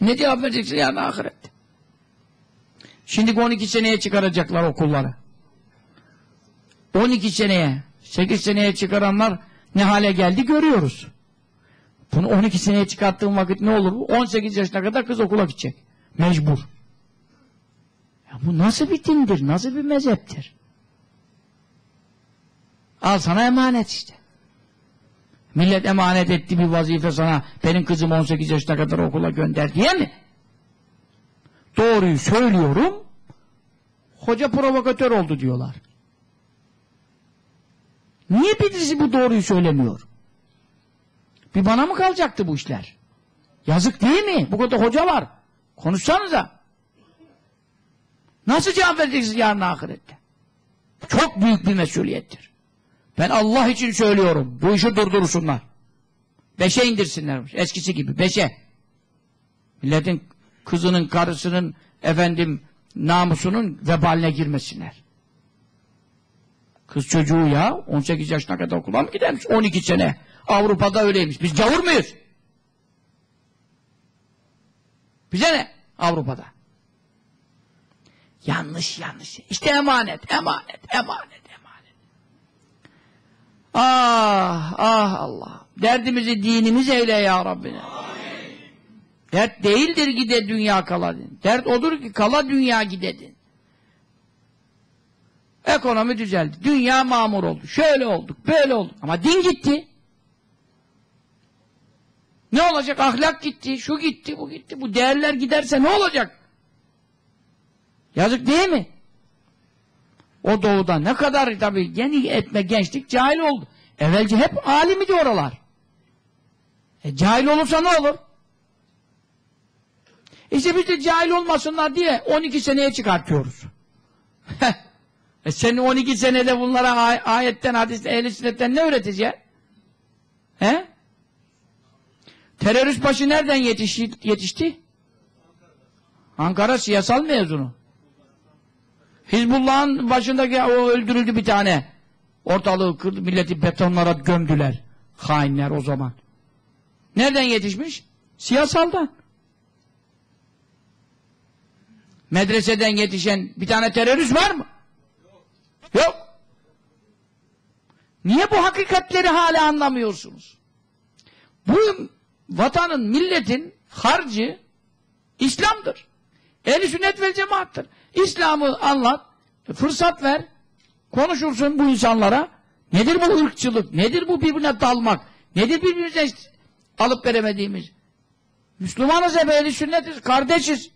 Ne cevap vereceksin yarın ahirette? Şimdi 12 seneye çıkaracaklar okulları. 12 seneye, 8 seneye çıkaranlar ne hale geldi görüyoruz. Bunu 12 seneye çıkarttığın vakit ne olur? 18 yaşına kadar kız okula gidecek. Mecbur. Ya bu nasıl bir dindir? Nasıl bir mezheptir? Al sana emanet işte. Millet emanet etti bir vazife sana. Benim kızım 18 yaşına kadar okula gönder diye mi? Doğruyu söylüyorum. Hoca provokatör oldu diyorlar. Niye birisi bu doğruyu söylemiyor? Bir bana mı kalacaktı bu işler? Yazık değil mi? Bu kadar hoca var. Konuşsanıza. Nasıl cevap vereceksiniz yarın ahirette? Çok büyük bir mesuliyettir. Ben Allah için söylüyorum. Bu işi durdursunlar. Beşe indirsinler. Eskisi gibi. Beşe. Milletin kızının, karısının, efendim, namusunun vebaline girmesinler. Kız çocuğu ya 18 yaşına kadar okula mı gidermiş? 12 sene. Avrupa'da öyleymiş. Biz gavur muyuz? Bize ne? Avrupa'da. Yanlış yanlış. İşte emanet, emanet, emanet, emanet. Ah, ah Allah. Derdimizi dinimiz eyle ya Rabbine. Dert değildir gide dünya kaladın. Dert odur ki kala dünya gidedin. Ekonomi düzeldi. Dünya mamur oldu. Şöyle olduk, böyle olduk. Ama din gitti. Ne olacak? Ahlak gitti, şu gitti, bu gitti. Bu değerler giderse ne olacak? Yazık değil mi? O doğuda ne kadar tabii yeni etme gençlik cahil oldu. Evvelce hep alimi de oralar. E, cahil olursa ne olur? İşte biz de cahil olmasınlar diye 12 seneye çıkartıyoruz. e senin 12 senede bunlara ay ayetten, hadisten, ehl sünnetten ne öğreteceksin? He? Terörist başı nereden yetişti? yetişti? Ankara siyasal mezunu. Hizbullah'ın başındaki o öldürüldü bir tane. Ortalığı kırdı, milleti betonlara gömdüler. Hainler o zaman. Nereden yetişmiş? Siyasaldan. Medreseden yetişen bir tane terörist var mı? Yok. Yok. Niye bu hakikatleri hala anlamıyorsunuz? Bu vatanın, milletin harcı İslam'dır. Ehl-i sünnet vel cemaattır. İslam'ı anlat, fırsat ver, konuşursun bu insanlara. Nedir bu ırkçılık? Nedir bu birbirine dalmak? Nedir birbirimize alıp veremediğimiz? Müslümanız hep ehl sünnetiz, kardeşiz.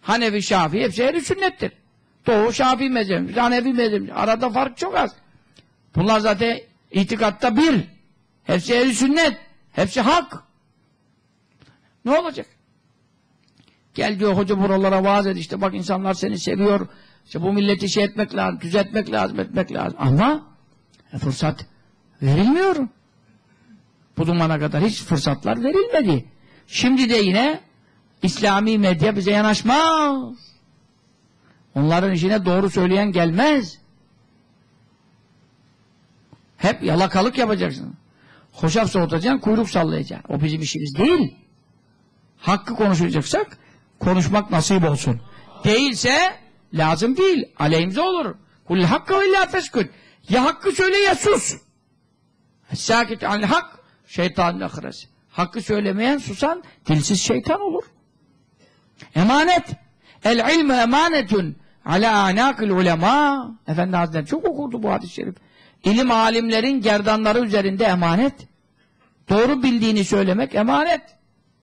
Hanefi, Şafii hepsi ehl sünnettir. Doğu Şafii mezhebimiz, Hanefi mezhebimiz. Arada fark çok az. Bunlar zaten itikatta bir. Hepsi ehl sünnet. Hepsi hak. Ne olacak? Gel diyor hoca buralara vaaz et işte bak insanlar seni seviyor. İşte bu milleti şey etmek lazım, düzeltmek lazım, etmek lazım. Ama e, fırsat verilmiyor. Bu zamana kadar hiç fırsatlar verilmedi. Şimdi de yine İslami medya bize yanaşmaz. Onların işine doğru söyleyen gelmez. Hep yalakalık yapacaksın. Hoşaf soğutacaksın, kuyruk sallayacaksın. O bizim işimiz değil. Hakkı konuşacaksak konuşmak nasip olsun. Değilse lazım değil. Aleyhimize olur. Kul hakkı ve la feskut. Ya hakkı söyle ya sus. Sakit anil hak şeytanın ahiresi. Hakkı söylemeyen susan dilsiz şeytan olur. Emanet. El ilme emanetun ala anakil ulema. Efendi Hazretleri çok okurdu bu hadis-i şerif. İlim alimlerin gerdanları üzerinde emanet. Doğru bildiğini söylemek emanet.